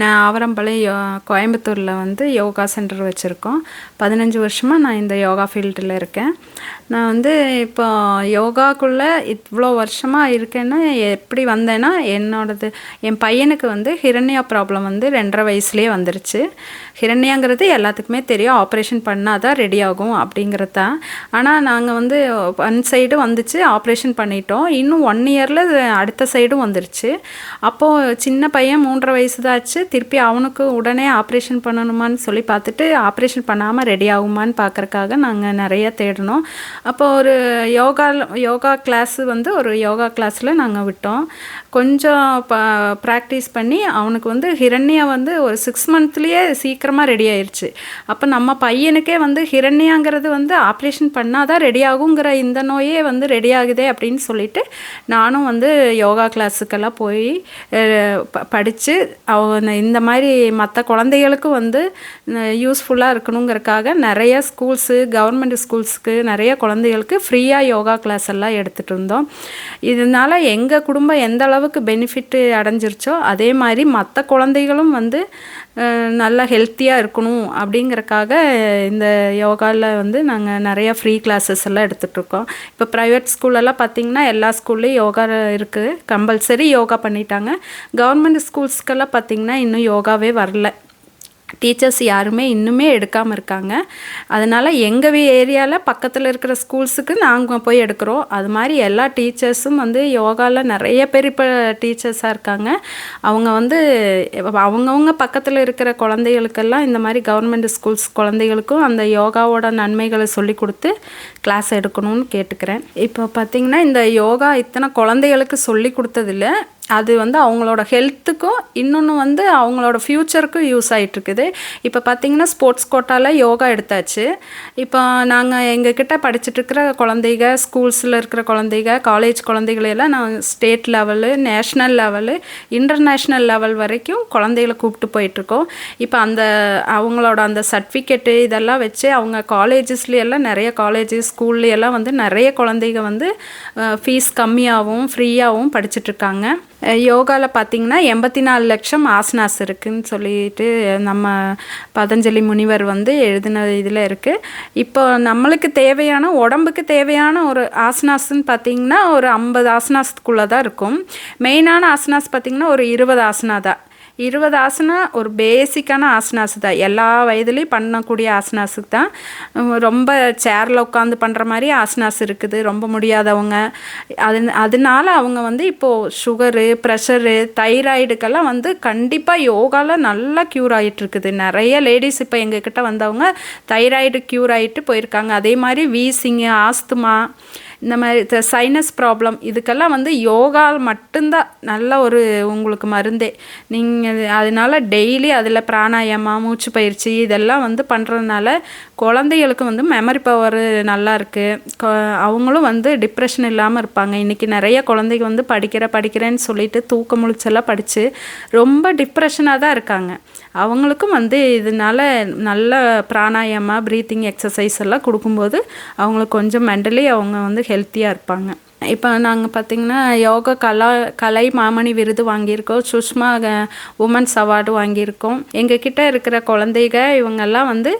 நான் ஆவரம்பாளையம் யோ கோயம்புத்தூரில் வந்து யோகா சென்டர் வச்சுருக்கோம். பதினஞ்சு வருஷமாக நான் இந்த யோகா ஃபீல்டில் இருக்கேன். நான் வந்து இப்போ யோகாக்குள்ளே இவ்வளோ வருஷமாக இருக்கேன்னா எப்படி வந்தேன்னா என்னோடது என் பையனுக்கு வந்து ஹிரண்யா ப்ராப்ளம் வந்து ரெண்டரை வயசுலேயே வந்துருச்சு. ஹிரண்யாங்கிறது எல்லாத்துக்குமே தெரியும். ஆப்ரேஷன் பண்ணால் தான் ரெடி ஆகும் அப்படிங்கிறது தான். ஆனால் நாங்கள் வந்து ஒன் சைடு வந்துச்சு ஆப்ரேஷன் பண்ணிட்டோம். இன்னும் ஒன் இயரில் அடுத்த சைடும் வந்துருச்சு. அப்போது சின்ன பையன் மூன்றரை வயசு தான் ஆச்சு திருப்பி அவனுக்கு உடனே ஆப்ரேஷன் பண்ணணுமான்னு சொல்லி பார்த்துட்டு ஆப்ரேஷன் பண்ணாமல் ரெடி ஆகுமான்னு பார்க்குறக்காக நாங்கள் நிறைய தேடினோம் அப்போ ஒரு யோகா யோகா கிளாஸ் வந்து ஒரு யோகா கிளாஸில் நாங்கள் விட்டோம். கொஞ்சம் ப ப்ராக்டிஸ் பண்ணி அவனுக்கு வந்து ஹிரண்யா வந்து ஒரு சிக்ஸ் மந்த்லேயே சீக்கிரமாக ரெடி ஆயிடுச்சு அப்போ நம்ம பையனுக்கே வந்து ஹிரண்யாங்கிறது வந்து ஆப்ரேஷன் பண்ணால் தான் ரெடி ஆகுங்கிற இந்த நோயே வந்து ரெடி ஆகுதே அப்படின்னு சொல்லிட்டு நானும் வந்து யோகா கிளாஸுக்கெல்லாம் போய் படித்து அவனை இந்த மாதிரி மற்ற குழந்தைகளுக்கும் வந்து யூஸ்ஃபுல்லாக இருக்கணுங்கிறக்காக நிறைய ஸ்கூல்ஸு கவர்மெண்ட் ஸ்கூல்ஸுக்கு நிறைய குழந்தைகளுக்கு ஃப்ரீயாக யோகா கிளாஸ் எல்லாம் எடுத்துகிட்டு இருந்தோம். இதனால் எங்கள் குடும்பம் எந்த அளவுக்கு பெனிஃபிட்டு அடைஞ்சிருச்சோ அதே மாதிரி மற்ற குழந்தைகளும் வந்து நல்லா ஹெல்த்தியாக இருக்கணும் அப்படிங்கிறக்காக இந்த யோகாவில் வந்து நாங்கள் நிறையா ஃப்ரீ கிளாஸஸ் எல்லாம் எடுத்துகிட்ருக்கோம் இப்போ ப்ரைவேட் ஸ்கூலெல்லாம் பார்த்திங்கன்னா எல்லா ஸ்கூல்லேயும் யோகா இருக்குது கம்பல்சரி யோகா பண்ணிட்டாங்க. கவர்மெண்ட் ஸ்கூல்ஸ்க்கெல்லாம் பார்த்திங்கன்னா இன்னும் யோகாவே வரல. டீச்சர்ஸ் யாருமே இன்னுமே எடுக்காமல் இருக்காங்க. அதனால் எங்கள் ஏரியாவில் பக்கத்தில் இருக்கிற ஸ்கூல்ஸுக்கு நாங்கள் போய் எடுக்கிறோம். அது மாதிரி எல்லா டீச்சர்ஸும் வந்து யோகாவில் நிறைய பேர் இப்போ டீச்சர்ஸாக இருக்காங்க. அவங்க வந்து அவங்கவுங்க பக்கத்தில் இருக்கிற குழந்தைகளுக்கெல்லாம் இந்த மாதிரி கவர்மெண்ட் ஸ்கூல்ஸ் குழந்தைகளுக்கும் அந்த யோகாவோட நன்மைகளை சொல்லி கொடுத்து கிளாஸ் எடுக்கணும்னு கேட்டுக்கிறேன். இப்போ பார்த்திங்கன்னா இந்த யோகா இத்தனை குழந்தைகளுக்கு சொல்லி கொடுத்ததில்ல. அது வந்து அவங்களோட ஹெல்த்துக்கும் இன்னொன்று வந்து அவங்களோட ஃப்யூச்சருக்கும் யூஸ் ஆகிட்டுருக்குது இப்போ பார்த்திங்கன்னா ஸ்போர்ட்ஸ் கோட்டாவில் யோகா எடுத்தாச்சு. இப்போ நாங்கள் எங்ககிட்ட படிச்சுட்ருக்கிற குழந்தைங்க ஸ்கூல்ஸில் இருக்கிற குழந்தைங்க காலேஜ் குழந்தைகளையெல்லாம் நான் state level national level international level வரைக்கும் குழந்தைகளை கூப்பிட்டு போயிட்டுருக்கோம். இப்போ அந்த அவங்களோட அந்த சர்டிஃபிகேட்டு இதெல்லாம் வச்சு அவங்க காலேஜஸ்லையெல்லாம் நிறைய காலேஜ் ஸ்கூல்லையெல்லாம் வந்து நிறைய குழந்தைங்க வந்து ஃபீஸ் கம்மியாகவும் ஃப்ரீயாகவும் படிச்சுட்ருக்காங்க யோகாவில் பார்த்திங்கன்னா எண்பத்தி நாலு லட்சம் ஆசனாஸ் இருக்குதுன்னு சொல்லிட்டு நம்ம பதஞ்சலி முனிவர் வந்து எழுதின இதில் இருக்குது இப்போ நம்மளுக்கு தேவையான உடம்புக்கு தேவையான ஒரு ஆசனாஸ்ன்னு பார்த்திங்கன்னா ஒரு ஐம்பது ஆசனாஸ்க்குள்ளே தான் இருக்கும் மெயினான ஆசனாஸ் பார்த்திங்கன்னா ஒரு இருபது ஆசனா தான் இருபது ஆசனா ஒரு பேசிக்கான ஆசனாஸ் தான் எல்லா வயதுலேயும் பண்ணக்கூடிய ஆசனாஸுக்கு தான் ரொம்ப சேரில் உட்காந்து பண்ணுற மாதிரி ஆசனாஸ் இருக்குது. ரொம்ப முடியாதவங்க. அது அதனால அவங்க வந்து இப்போது சுகரு ப்ரெஷரு தைராய்டுக்கெல்லாம் வந்து கண்டிப்பாக யோகாவில் நல்லா க்யூர் ஆகிட்டுருக்குது நிறைய லேடிஸ் இப்போ எங்ககிட்ட வந்தவங்க தைராய்டு க்யூர் ஆகிட்டு போயிருக்காங்க. அதே மாதிரி வீசிங்கு ஆஸ்துமா இந்த மாதிரி சைனஸ் ப்ராப்ளம் இதுக்கெல்லாம் வந்து யோகா மட்டும்தான் நல்ல ஒரு உங்களுக்கு மருந்தே. நீங்கள் அதனால் டெய்லி அதில் பிராணாயாமா மூச்சு பயிற்சி இதெல்லாம் வந்து பண்ணுறதுனால குழந்தைகளுக்கு வந்து மெமரி பவர் நல்லா இருக்குது அவங்களும் வந்து டிப்ரெஷன் இல்லாமல் இருப்பாங்க. இன்றைக்கி நிறைய குழந்தைங்க வந்து படிக்கிற படிக்கிறேன்னு சொல்லிட்டு தூக்க முழிச்செல்லாம் படித்து ரொம்ப டிப்ரெஷனாக தான் இருக்காங்க. அவங்களுக்கும் வந்து இதனால நல்ல பிராணாயாமா ப்ரீத்திங் எக்ஸசைஸ் எல்லாம் கொடுக்கும்போது அவங்களுக்கு கொஞ்சம் மென்டலி அவங்க வந்து ஹெல்த்தியாக இருப்பாங்க. இப்போ நாங்கள் பார்த்திங்கன்னா யோகா கலா கலை மாமணி விருது வாங்கியிருக்கோம். சுஷ்மா உமன்ஸ் அவார்டு வாங்கியிருக்கோம். எங்கள் கிட்டே இருக்கிற குழந்தைக இவங்கெல்லாம் வந்து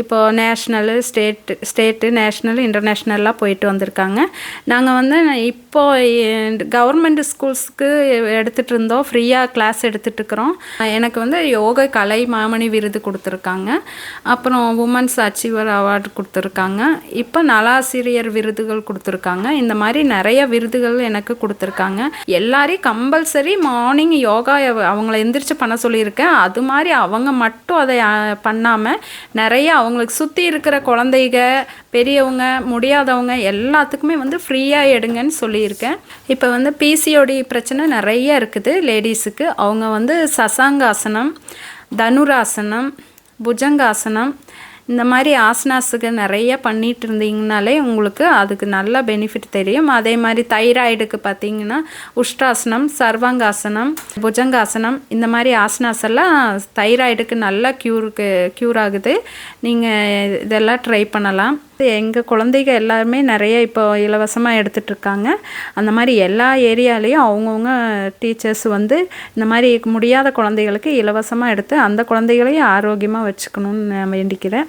இப்போது நேஷ்னலு ஸ்டேட்டு ஸ்டேட்டு நேஷ்னல் இன்டர்நேஷ்னல்லாம் போயிட்டு வந்திருக்காங்க. நாங்கள் வந்து இப்போது கவர்மெண்ட் ஸ்கூல்ஸ்க்கு எடுத்துகிட்டு இருந்தோம். ஃப்ரீயாக கிளாஸ் எடுத்துகிட்ருக்குறோம் எனக்கு வந்து யோகா கலை மாமணி விருது கொடுத்துருக்காங்க. அப்புறம் உமன்ஸ் அச்சீவர் அவார்டு கொடுத்துருக்காங்க. இப்போ நலாசிரியர் விருதுகள் கொடுத்துருக்காங்க. இந்த மாதிரி நிறைய விருதுகள் எனக்கு கொடுத்துருக்காங்க. எல்லாரையும் கம்பல்சரி மார்னிங் யோகா அவங்கள எந்திரிச்சு பண்ண சொல்லியிருக்கேன். அது மாதிரி அவங்க மட்டும் அதை பண்ணாமல் நிறைய அவங்களுக்கு சுற்றி இருக்கிற குழந்தைங்க பெரியவங்க முடியாதவங்க எல்லாத்துக்குமே வந்து ஃப்ரீயாக எடுங்கன்னு சொல்லியிருக்கேன். இப்போ வந்து பிசிஓடி பிரச்சனை நிறைய இருக்குது லேடிஸுக்கு அவங்க வந்து சசாங்காசனம் தனுராசனம் புஜங்காசனம் இந்த மாதிரி ஆசனாஸுக்கு நிறைய பண்ணிகிட்டு இருந்தீங்கனாலே உங்களுக்கு அதுக்கு நல்ல பெனிஃபிட் தெரியும். அதே மாதிரி தைராய்டுக்கு பார்த்தீங்கன்னா உஷ்டாசனம் சர்வாங்காசனம் புஜங்காசனம் இந்த மாதிரி ஆசனாஸ் எல்லாம் தைராய்டுக்கு நல்லா க்யூருக்கு க்யூர் ஆகுது. நீங்கள் இதெல்லாம் ட்ரை பண்ணலாம். எங்கள் குழந்தைங்க எல்லாருமே நிறைய இப்போ இலவசமாக எடுத்துகிட்ருக்காங்க அந்த மாதிரி எல்லா ஏரியாலேயும் அவங்கவுங்க டீச்சர்ஸ் வந்து இந்த மாதிரி முடியாத குழந்தைகளுக்கு இலவசமாக எடுத்து அந்த குழந்தைகளையும் ஆரோக்கியமாக வச்சுக்கணுன்னு நான் வேண்டிக்கிறேன்.